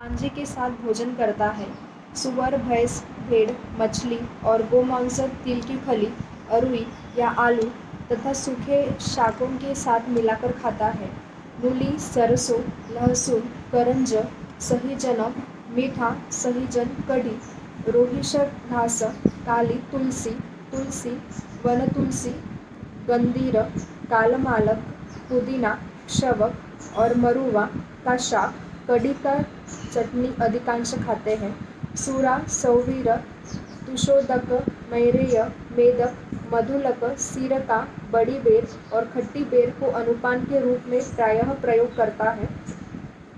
सांझी के साथ भोजन करता है। सुअर, भैंस, भेड़, मछली और गोमांस तिल की खली, अरुई या आलू तथा सूखे शाकों के साथ मिलाकर खाता है। मूली, सरसों, लहसुन, करंज सहीजनक मीठा सहीजन कढ़ी रोहिशर घास, काली, तुलसी तुलसी, वन तुलसी गंधीर कालमालक, पुदीना, शवक और मरुआ का शाक, कढ़ी का चटनी अधिकांश खाते हैं। सूरा, सौवीर, तुषोदक, मैरेय, मेदक, मधुलक, सिरका, बड़ी बेर और खट्टी बेर को अनुपान के रूप में प्रायः प्रयोग करता है।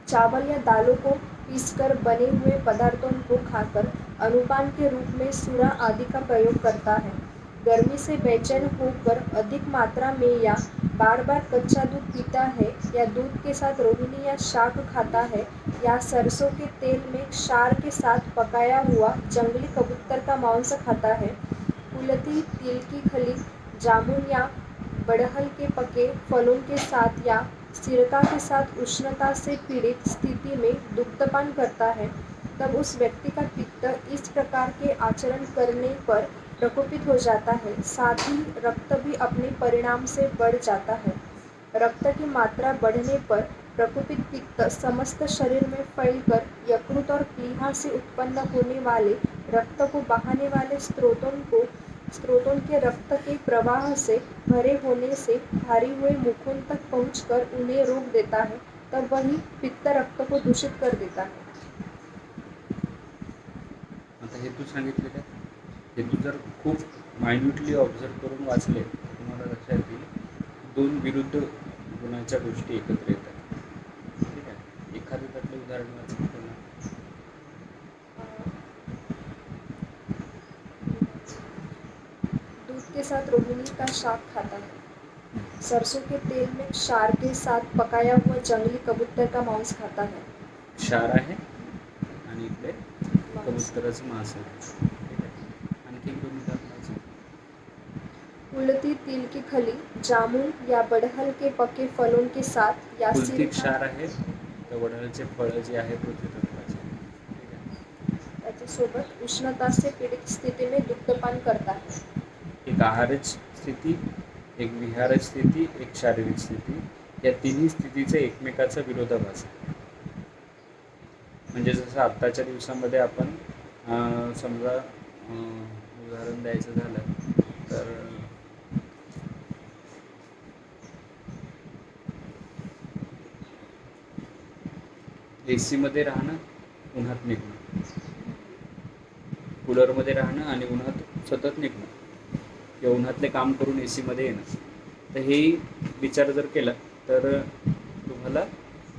चावल या दालों को पीसकर बने हुए पदार्थों को खाकर अनुपान के रूप में सूरा आदि का प्रयोग करता है। गर्मी से बेचैन होकर अधिक मात्रा में या बार बार कच्चा दूध पीता है या दूध के साथ रोहिणी या शाक खाता है या सरसों के तेल में क्षार के साथ पकाया हुआ जंगली कबूतर का मांस खाता है कुलती तिल की खली, जामुन या बड़हल के पके फलों के साथ या सिरका के साथ उष्णता से पीड़ित स्थिति में दुग्धपान करता है, तब उस व्यक्ति का पित्त इस प्रकार के आचरण करने पर प्रकोपित हो जाता है, साथ ही रक्त भी अपने परिणाम से बढ़ जाता है। रक्त की मात्रा बढ़ने पर प्रकोपित पित्त समस्त शरीर में फैलकर यकृत और प्लीहा से उत्पन्न होने वाले रक्त को बहाने वाले स्रोतों को, स्रोतों के रक्त के प्रवाह से भरे होने से भारी हुए मुखों तक पहुंचकर उन्हें रोक देता है, तब वही पित्त रक्त को दूषित कर देता है। आता हेतू सांगितलेले आहेत हेतू जर खूप मायन्युटली ऑब्झर्व करून वाचले तर तुम्हाला लक्षात येईल दोन विरुद्ध गुणाच्या गोष्टी एकत्र येतात. ठीक आहे? एखादं त्यातलं उदाहरण वाचलं तर दूध के साथ रोहिणी का शाक खाता है? सरसों के तेल में क्षार के साथ पकाया हुआ जंगली कबूतर का मांस खाता है। क्षार आहे आणि इकडे कबुतराचं मांस आहे. कुलती तिल की खली जामुन या बड़हल के पके फलों के साथ या कुलती क्षार आहे तर वडाळाचे फळं जे आहे पृथ्वीतत्वाचे. ठीक आहे त्याच्यासोबत उष्णता से पीडित स्थिति में दुग्धपान करता है एक आहारच स्थिती एक विहारच स्थिती एक शारीरिक स्थिती या तिन्ही स्थितीचे एकमेकाचा विरोधाभास आहे. म्हणजे जसं आत्ताच्या दिवसामध्ये आपण अं, समजा अं, उदाहरण द्यायचं झालं तर ए सीमध्ये राहणं उन्हात निघणं. कूलरमध्ये राहणं आणि उन्हात सतत निघणं. किंवा उन्हातले काम करून ए सीमध्ये येणं. तर हेही विचार जर केला तर तुम्हाला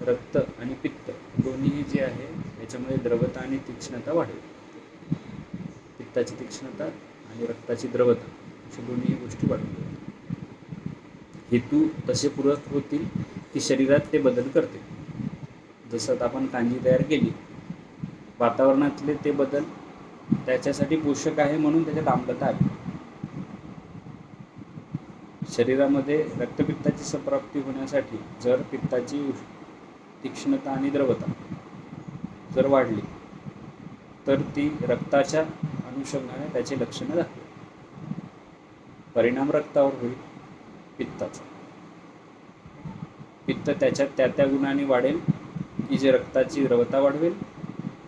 रक्त आणि पित्त दोन्ही जे आहे याच्यामध्ये द्रवता आणि तीक्ष्णता वाढेल. पित्ताची तीक्ष्णता आणि रक्ताची द्रवता अशा दोन्ही गोष्टी वाढतील हेतू तसे पूरक होतील की शरीरात ते बदल करते. जसं आता आपण कांजी तयार केली वातावरणातले ते बदल त्याच्यासाठी पोषक आहे म्हणून त्याच्यात आम्लता आली. शरीरामध्ये रक्तपित्ताची संप्राप्ती होण्यासाठी जर पित्ताची तीक्ष्णता आणि द्रवता जर वाढली तर ती रक्ताच्या अनुषंगाने त्याची लक्षणं दाखवेल परिणाम रक्तावर होईल पित्ताचा. पित्त त्याच्यात त्या त्या गुणाने वाढेल की जे रक्ताची द्रवता वाढवेल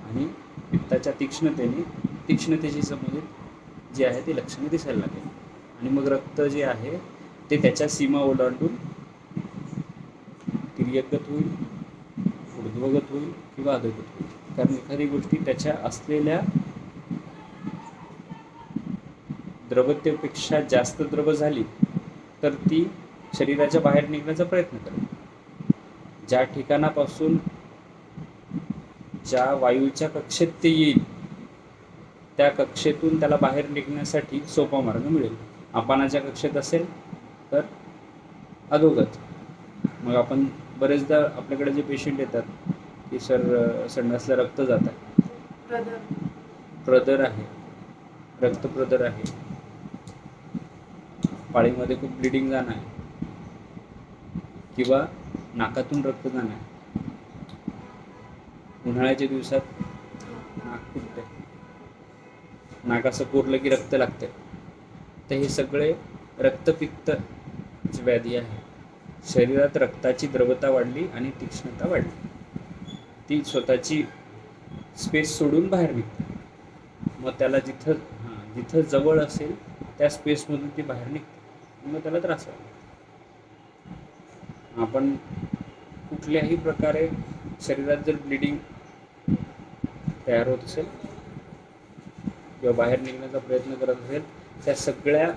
आणि पित्ताच्या तीक्ष्णतेने तीक्ष्णतेशी संबंधित जे आहे ते लक्षणे दिसायला लागेल. आणि मग रक्त जे आहे ते त्याच्या सीमा ओलांडून तिर्यगत होईल ऊर्ध्वगत होईल किंवा अधगत होईल. कारण एखादी गोष्टी त्याच्या असलेल्या द्रवतेपेक्षा जास्त द्रव झाली तर ती शरीराच्या बाहेर निघण्याचा प्रयत्न करेल. ज्या ठिकाणापासून ज्या वायूच्या कक्षेत ते येईल त्या कक्षेतून त्याला बाहेर निघण्यासाठी सोपा मार्ग मिळेल. अपानाच्या कक्षेत असेल तर अधोगत. मग आपण बरेचदा आपल्याकडे जे पेशंट येतात की सर संडासला रक्त जात आहे. प्रदर. आहे. रक्तप्रदर आहे. पाळीमध्ये खूप ब्लिडिंग जाणं आहे किंवा नाकातून रक्त जाणं आहे उन्हाळ्याच्या दिवसात नाक फुटते नाक असं कोरलं की रक्त लागते तर हे सगळे रक्तपित्त व्याधी आहे. शरीरात रक्ताची द्रवता वाढली आणि तीक्ष्णता वाढली. ती स्वतःची स्पेस सोडून बाहेर निघते. मग त्याला जिथं हां जिथं जवळ असेल त्या स्पेसमधून ती बाहेर निघते. मग त्याला त्रास होतो. आपण कुठल्याही प्रकारे शरीरात जर ब्लिडिंग तयार होत असेल किंवा बाहेर निघण्याचा प्रयत्न करत असेल त्या सगळ्या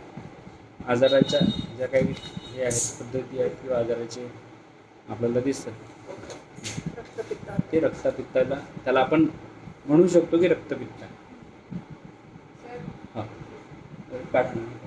आजाराच्या ज्या काही हे आहेत पद्धती आहेत किंवा आजाराचे आपल्याला दिसतात ते रक्तपित्ताला त्याला आपण म्हणू शकतो की रक्तपित्त. हां. हा तर